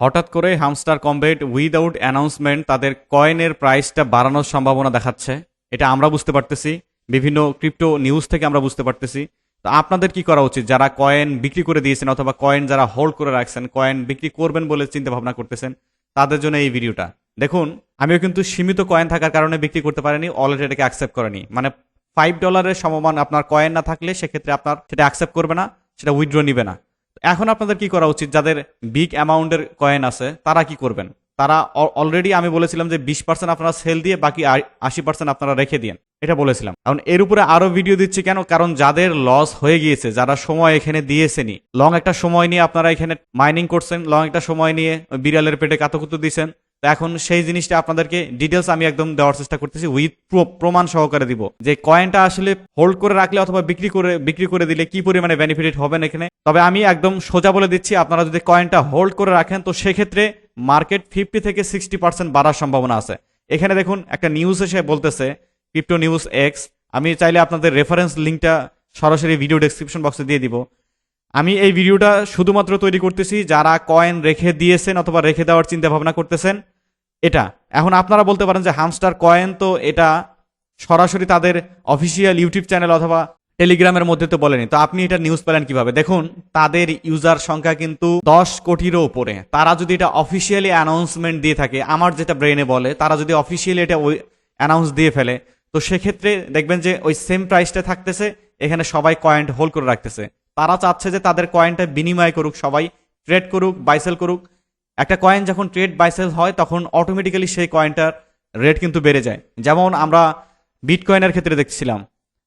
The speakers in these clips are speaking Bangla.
হঠাৎ করে হামস্টার কমবেট উইদাউট অ্যানাউন্সমেন্ট তাদের কয়েনের প্রাইসটা বাড়ানোর সম্ভাবনা দেখাচ্ছে। এটা আমরা বুঝতে পারতেছি। বিভিন্ন ক্রিপ্টো নিউজ থেকে আমরা বুঝতে পারতেছি। তো আপনাদের কি করা উচিত? যারা কয়েন বিক্রি করে দিয়েছেন অথবা কয়েন যারা হোল্ড করে রাখছেন, কয়েন বিক্রি করবেন বলে চিন্তা ভাবনা করতেছেন, তাদের জন্য এই ভিডিওটা। দেখুন, আমিও কিন্তু সীমিত কয়েন থাকার কারণে বিক্রি করতে পারিনি, অলরেডি এটাকে অ্যাকসেপ্ট করেনি। মানে ফাইভ ডলারের সমমান আপনার কয়েন না থাকলে সেক্ষেত্রে আপনার সেটা অ্যাকসেপ্ট করবে না, সেটা উইথড্র নিবে না। এখন আপনাদের কি করা উচিত? যাদের বিগ অ্যামাউন্টের কয়েন আছে, তারা কি করবেন? তারা অলরেডি আমি বলেছিলাম যে বিশ পার্সেন্ট আপনারা সেল দিয়ে বাকি আশি পার্সেন্ট আপনারা রেখে দিন এটা বলেছিলাম। কারণ এর উপরে আরও ভিডিও দিচ্ছি কেন? কারণ যাদের লস হয়ে গিয়েছে, যারা সময় এখানে দিয়েছেনি লং একটা সময় নিয়ে আপনারা এখানে মাইনিং করছেন লং একটা সময় নিয়ে বিড়ালের পেটে কাতকুতো দিয়েছেন তো এখন সেই জিনিসটা আপনাদেরকে ডিটেলস আমি একদম দেওয়ার চেষ্টা করতেছি উইথ প্রমাণ সহকারে দিব। যে কয়েনটা আসলে হোল্ড করে রাখলে অথবা বিক্রি করে বিক্রি করে দিলে কি পরিমাণে বেনিফিট হবেন এখানে? তবে আমি একদম সোজা বলে দিচ্ছি, আপনারা যদি কয়েনটা হোল্ড করে রাখেন, তো সেক্ষেত্রে মার্কেট ফিফটি থেকে সিক্সটি পার্সেন্ট বাড়ার সম্ভাবনা আছে। এখানে দেখুন, একটা নিউজ এসে বলতেছে ক্রিপ্টো নিউজ এক্স আমি চাইলে আপনাদের রেফারেন্স লিঙ্কটা সরাসরি ভিডিও ডেসক্রিপশন বক্সে দিয়ে দিব। আমি এই ভিডিওটা শুধুমাত্র তৈরি করতেছি, যারা কয়েন রেখে দিয়েছেন অথবা রেখে দেওয়ার চিন্তা ভাবনা করতেছেন এটা। এখন আপনারা বলতে পারেন যে হামস্টার কয়েন তো এটা সরাসরি তাদের অফিসিয়াল ইউটিউব চ্যানেল অথবা টেলিগ্রামের মধ্যে তো বলেনি। তো আপনি এটা নিউজ পেলেন কীভাবে? দেখুন, তাদের ইউজার সংখ্যা কিন্তু দশ কোটিরও উপরে। তারা যদি এটা অফিসিয়ালি অ্যানাউন্সমেন্ট দিয়ে থাকে, আমার যেটা ব্রেনে বলে, তারা যদি অফিসিয়ালি এটা ওই অ্যানাউন্স দিয়ে ফেলে, তো সেক্ষেত্রে দেখবেন যে ওই সেম প্রাইসটা থাকতেছে, এখানে সবাই কয়েন হোল্ড করে রাখতেছে। তারা চাচ্ছে যে তাদের কয়েনটা বিনিময় করুক, সবাই ট্রেড করুক বাইসেল করুক। একটা কয়েন যখন ট্রেড বাইসেল হয়, তখন অটোমেটিক্যালি সেই কয়েনটার রেট কিন্তু বেড়ে যায়। যেমন আমরা বিট কয়েনের ক্ষেত্রে দেখছিলাম।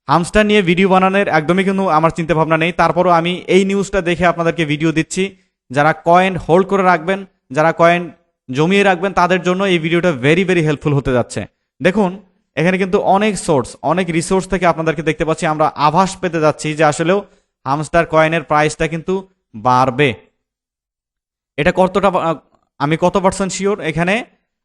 হামস্টার নিয়ে ভিডিও বানানোর একদমই কিন্তু আমার চিন্তা ভাবনা নেই। তারপরও আমি এই নিউজটা দেখে আপনাদেরকে ভিডিও দিচ্ছি। যারা কয়েন হোল্ড করে রাখবেন, যারা কয়েন জমিয়ে রাখবেন, তাদের জন্য এই ভিডিওটা ভেরি ভেরি হেল্পফুল হতে যাচ্ছে। দেখুন, এখানে কিন্তু অনেক সোর্স অনেক রিসোর্স থেকে আপনাদেরকে দেখতে পাচ্ছি। আমরা আভাস পেতে যাচ্ছি যে আসলেও হামস্টার কয়েনের প্রাইসটা কিন্তু বাড়বে। এটা কতটা আমি কত পার্সেন্ট শিওর এখানে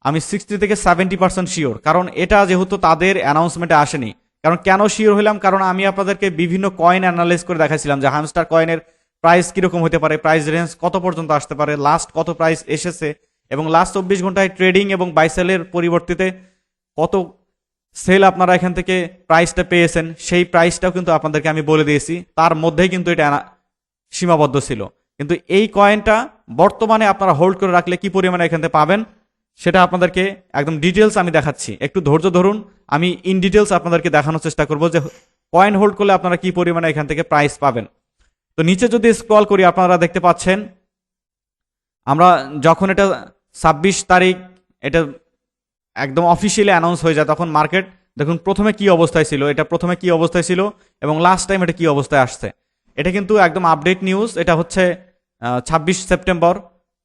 আমি সিক্সটি থেকে সেভেন্টি পার্সেন্ট শিওর কারণ এটা যেহেতু তাদের অ্যানাউন্সমেন্টে আসেনি। কারণ কেন শিওর হলাম কারণ আমি আপনাদেরকে বিভিন্ন কয়েন অ্যানালাইজ করে দেখাছিলাম যে হামস্টার কয়েনের প্রাইস কীরকম হতে পারে প্রাইস রেঞ্জ কত পর্যন্ত আসতে পারে লাস্ট কত প্রাইস এসেছে, এবং লাস্ট চব্বিশ ঘন্টায় ট্রেডিং এবং বাইসেলের পরিবর্তিতে কত সেল আপনারা এখান থেকে প্রাইসটা পেয়েছেন, সেই প্রাইসটাও কিন্তু আপনাদেরকে আমি বলে দিয়েছি। তার মধ্যেই কিন্তু এটা সীমাবদ্ধ ছিল। কিন্তু এই কয়েনটা বর্তমানে আপনারা হোল্ড করে রাখলে কি পরিমাণে এখান থেকে পাবেন, সেটা আপনাদেরকে একদম ডিটেলস আমি দেখাচ্ছি। একটু ধৈর্য ধরুন, আমি ইন ডিটেলস আপনাদেরকে দেখানোর চেষ্টা করব যে কয়েন হোল্ড করলে আপনারা কি পরিমাণে এখান থেকে প্রাইস পাবেন। তো নিচে যদি স্ক্রল করি, আপনারা দেখতে পাচ্ছেন, আমরা যখন এটা ছাব্বিশ তারিখ, এটা একদম অফিসিয়ালি অ্যানাউন্স হয়ে যায় তখন মার্কেট দেখুন প্রথমে কি অবস্থায় ছিল, এটা প্রথমে কি অবস্থায় ছিল এবং লাস্ট টাইম এটা কি অবস্থায় আসছে। এটা কিন্তু একদম আপডেট নিউজ এটা হচ্ছে ছাব্বিশ সেপ্টেম্বর,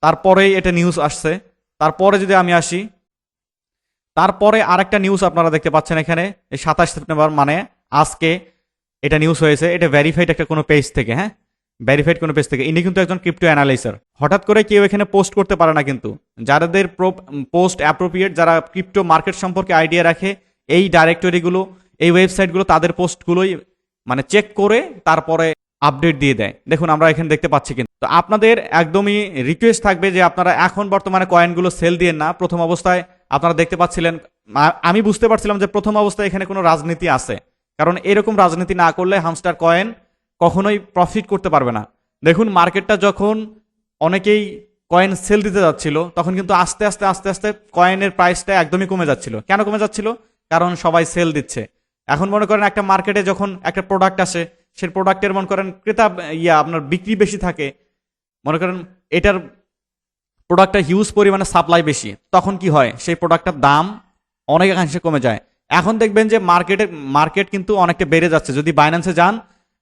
তারপরেই এটা নিউজ আসছে। তারপরে যদি আমি আসি, তারপরে আরেকটা নিউজ আপনারা দেখতে পাচ্ছেন এখানে, এই সাতাশ সেপ্টেম্বর মানে আজকে এটা নিউজ হয়েছে। এটা ভেরিফাইড একটা কোনো পেজ থেকে হ্যাঁ? ভেরিফাইড কোনো পেজ থেকে। ইনি কিন্তু একজন ক্রিপ্টো অ্যানালাইসার হঠাৎ করে কেউ এখানে পোস্ট করতে পারে না কিন্তু। যাদের পোস্ট অ্যাপ্রোপ্রিয়েট যারা ক্রিপ্টো মার্কেট সম্পর্কে আইডিয়া রাখে, এই ডাইরেক্টরিগুলো এই ওয়েবসাইটগুলো তাদের পোস্টগুলোই মানে চেক করে, তারপরে আপডেট দিয়ে দেয়। দেখুন, আমরা এখানে দেখতে পাচ্ছি কিন্তু। তো আপনাদের একদমই রিকোয়েস্ট থাকবে যে আপনারা এখন বর্তমানে কয়েনগুলো সেল দিয়ে না। প্রথম অবস্থায় আপনারা দেখতে পাচ্ছিলেন আমি বুঝতে পারছিলাম যে প্রথম অবস্থায় এখানে কোনো রাজনীতি আছে। কারণ এরকম রাজনীতি না করলে হামস্টার কয়েন কখনোই প্রফিট করতে পারবে না। দেখুন মার্কেটটা যখন অনেকেই কয়েন সেল দিতে যাচ্ছিল, তখন কিন্তু আস্তে আস্তে আস্তে আস্তে কয়েনের প্রাইসটা একদমই কমে যাচ্ছিল। কেন কমে যাচ্ছিল? কারণ সবাই সেল দিচ্ছে। এখন মনে করেন একটা মার্কেটে যখন একটা প্রোডাক্ট আসে সেই প্রোডাক্টের মনে করেন, ক্রেতা, ইয়া, আপনার বিক্রি বেশি থাকে, মনে করেন, এটার প্রোডাক্টটা হিউজ পরিমাণে সাপ্লাই বেশি, তখন কি হয়? সেই প্রোডাক্টটার দাম অনেকাংশে কমে যায়। এখন দেখবেন যে মার্কেটে মার্কেট কিন্তু অনেকটা বেড়ে যাচ্ছে। যদি বাইন্যান্সে যান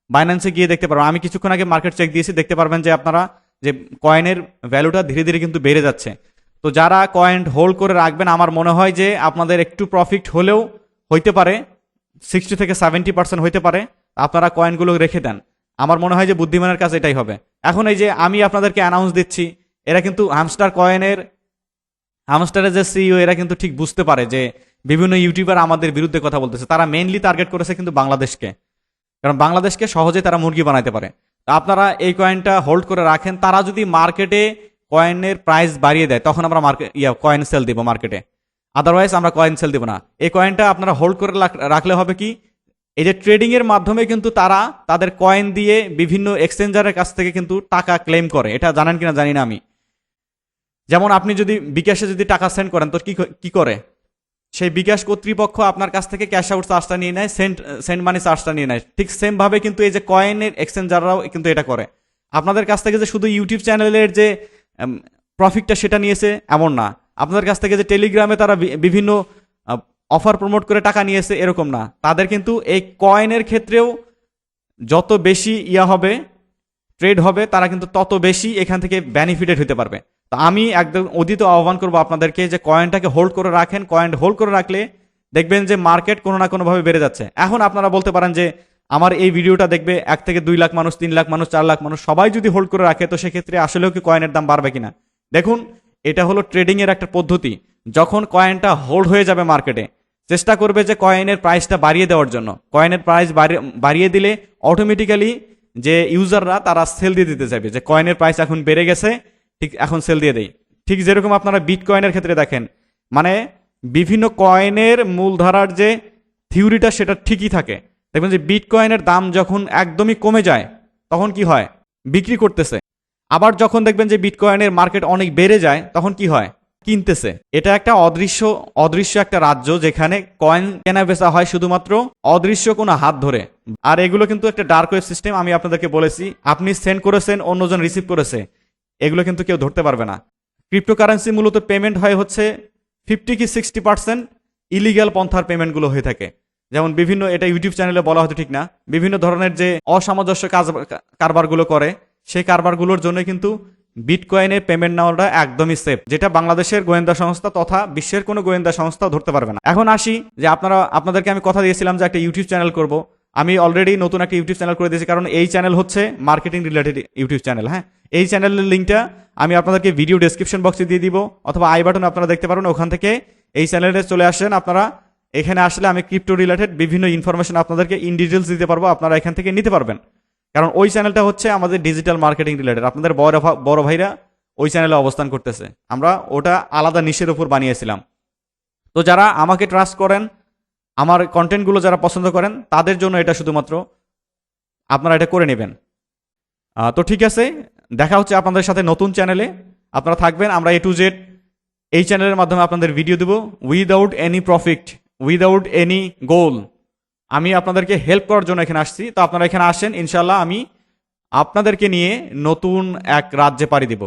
বাইন্যান্সে গিয়ে দেখতে পারবেন। আমি কিছুক্ষণ আগে মার্কেট চেক দিয়েছি, দেখতে পারবেন যে আপনারা, যে কয়েনের ভ্যালুটা ধীরে ধীরে কিন্তু বেড়ে যাচ্ছে। তো যারা কয়েন হোল্ড করে রাখবেন, আমার মনে হয় যে আপনাদের একটু প্রফিট হলেও হইতে পারে সিক্সটি থেকে সেভেন্টি পার্সেন্ট হইতে পারে। আপনারা কয়েনগুলো রেখে দেন। আমার মনে হয় যে বুদ্ধিমানের কাজ এটাই হবে। এখন এই যে আমি আপনাদেরকে অ্যানাউন্স দিচ্ছি, এরা কিন্তু হামস্টার কয়েনের হামস্টারের যে সিইও এরা কিন্তু ঠিক বুঝতে পারে যে বিভিন্ন ইউটিউবার আমাদের বিরুদ্ধে কথা বলতেছে। তারা মেইনলি টার্গেট করেছে কিন্তু বাংলাদেশকে। কারণ বাংলাদেশকে সহজে তারা মুরগি বানাইতে পারে। আপনারা এই কয়েনটা হোল্ড করে রাখেন। তারা যদি মার্কেটে কয়েনের প্রাইস বাড়িয়ে দেয়, তখন আমরা মার্কেট ইয়া কয়েন সেল দিব মার্কেটে আদারওয়াইজ আমরা কয়েন সেল দিব না। এই কয়েনটা আপনারা হোল্ড করে রাখ- রাখলে হবে কি? এই যে ট্রেডিংয়ের মাধ্যমে কিন্তু তারা তাদের কয়েন দিয়ে বিভিন্ন এক্সচেঞ্জারের কাছ থেকে কিন্তু টাকা ক্লেম করে। এটা জানেন কিনা জানি না আমি। যেমন আপনি যদি বিকাশে যদি টাকা সেন্ড করেন, তো কি করে? সেই বিকাশ কর্তৃপক্ষ আপনার কাছ থেকে ক্যাশ আউট চার্জটা নিয়ে নেয় সেন্ট সেন্ট মানি চার্জটা নিয়ে নেয়। ঠিক সেমভাবে কিন্তু এই যে কয়েনের এক্সচেঞ্জাররাও কিন্তু এটা করে। আপনাদের কাছ থেকে যে শুধু ইউটিউব চ্যানেলের যে প্রফিটটা সেটা নিয়েছে, এমন না। আপনাদের কাছ থেকে যে টেলিগ্রামে তারা বিভিন্ন অফার প্রমোট করে টাকা নিয়েছে, এরকম না। তাদের কিন্তু এই কয়েনের ক্ষেত্রেও যত বেশি ইয়া হবে, ট্রেড হবে, তারা কিন্তু তত বেশি এখান থেকে বেনিফিটেড হতে পারবে। তো আমি একদম অদিত আহ্বান করব আপনাদেরকে যে কয়েনটাকে হোল্ড করে রাখেন, কয়েন হোল্ড করে রাখলে দেখবেন যে মার্কেট কোনো না কোনোভাবে বেড়ে যাচ্ছে। এখন আপনারা বলতে পারেন যে আমার এই ভিডিওটা দেখবে এক থেকে দুই লাখ মানুষ, তিন লাখ মানুষ, চার লাখ মানুষ, সবাই যদি হোল্ড করে রাখে, তো সেক্ষেত্রে আসলেও কি কয়েনের দাম বাড়বে কিনা? দেখুন, এটা হলো ট্রেডিংয়ের একটা পদ্ধতি। যখন কয়েনটা হোল্ড হয়ে যাবে মার্কেটে চেষ্টা করবে যে কয়েনের প্রাইসটা বাড়িয়ে দেওয়ার জন্য। কয়েনের প্রাইস বাড়িয়ে দিলে অটোমেটিক্যালি যে ইউজাররা তারা সেল দিয়ে দিতে চাইবে যে কয়েনের প্রাইস এখন বেড়ে গেছে, ঠিক এখন সেল দিয়ে দেই। ঠিক যেরকম আপনারা বিট কয়েনের ক্ষেত্রে দেখেন মানে বিভিন্ন কয়েনের মূলধারার যে থিওরিটা সেটা ঠিকই থাকে। দেখবেন যে বিট কয়েনের দাম যখন একদমই কমে যায়, তখন কি হয়? বিক্রি করতেছে। আবার যখন দেখবেন যে বিট কয়েনের মার্কেট অনেক বেড়ে যায়, তখন কি হয়? কিনতেছে। এটা একটা অদৃশ্য অদৃশ্য একটা রাজ্য যেখানে কয়েন কেনা বেচা হয় শুধুমাত্র অদৃশ্য কোনো হাত ধরে। আর এগুলো কিন্তু একটা ডার্ক ওয়েব সিস্টেম আমি আপনাদেরকে বলেছি, আপনি সেন্ড করেছেন, অন্যজন রিসিভ করেছে, এগুলো কিন্তু কেউ ধরতে পারবে না। ক্রিপ্টোকারেন্সি মূলত পেমেন্ট হয় হচ্ছে ফিফটি কি সিক্সটি পার্সেন্ট ইলিগ্যাল পন্থার পেমেন্টগুলো হয়ে থাকে। যেমন বিভিন্ন, এটা ইউটিউব চ্যানেলে বলা হয়তো ঠিক না, বিভিন্ন ধরনের যে অসামঞ্জস্য কাজ, কারবারগুলো করে, সেই কারবারগুলোর জন্য কিন্তু বিটকয়েনের পেমেন্ট নেওয়াটা একদমই সেফ যেটা বাংলাদেশের গোয়েন্দা সংস্থা তথা বিশ্বের কোনো গোয়েন্দা সংস্থা ধরতে পারবে না। এখন আসি যে আপনারা, আপনাদেরকে আমি কথা দিয়েছিলাম যে একটা ইউটিউব চ্যানেল করব। আমি অলরেডি নতুন একটা ইউটিউব চ্যানেল করে দিয়েছি, কারণ এই চ্যানেল হচ্ছে মার্কেটিং রিলেটেড ইউটিউব চ্যানেল হ্যাঁ? এই চ্যানেলের লিঙ্কটা আমি আপনাদেরকে ভিডিও ডেসক্রিপশন বক্সে দিয়ে দিব, অথবা আই বাটন আপনারা দেখতে পারবেন ওখান থেকে এই চ্যানেলে চলে আসেন। আপনারা এখানে আসলে আমি ক্রিপ্টো রিলেটেড বিভিন্ন ইনফরমেশন আপনাদেরকে ইন ডিটেলস দিতে পারব, আপনারা এখান থেকে নিতে পারবেন। কারণ ওই চ্যানেলটা হচ্ছে আমাদের ডিজিটাল মার্কেটিং রিলেটেড আপনাদের বড় বড় ভাইরা ওই চ্যানেলে অবস্থান করতেছে। আমরা ওটা আলাদা নিশের উপর বানিয়েছিলাম। তো যারা আমাকে ট্রাস্ট করেন, আমার কন্টেন্টগুলো যারা পছন্দ করেন, তাদের জন্য এটা শুধুমাত্র আপনারা এটা করে নেবেন। তো ঠিক আছে, দেখা হচ্ছে আপনাদের সাথে নতুন চ্যানেলে আপনারা থাকবেন, আমরা এ টু জেড এই চ্যানেলের মাধ্যমে আপনাদের ভিডিও দেবো। Without any profit without any goal আমি আপনাদেরকে হেল্প করার জন্য এখানে আসছি। তো আপনারা এখানে আসেন ইনশাল্লাহ আমি আপনাদেরকে নিয়ে নতুন এক রাজ্যে পাড়ি দিব।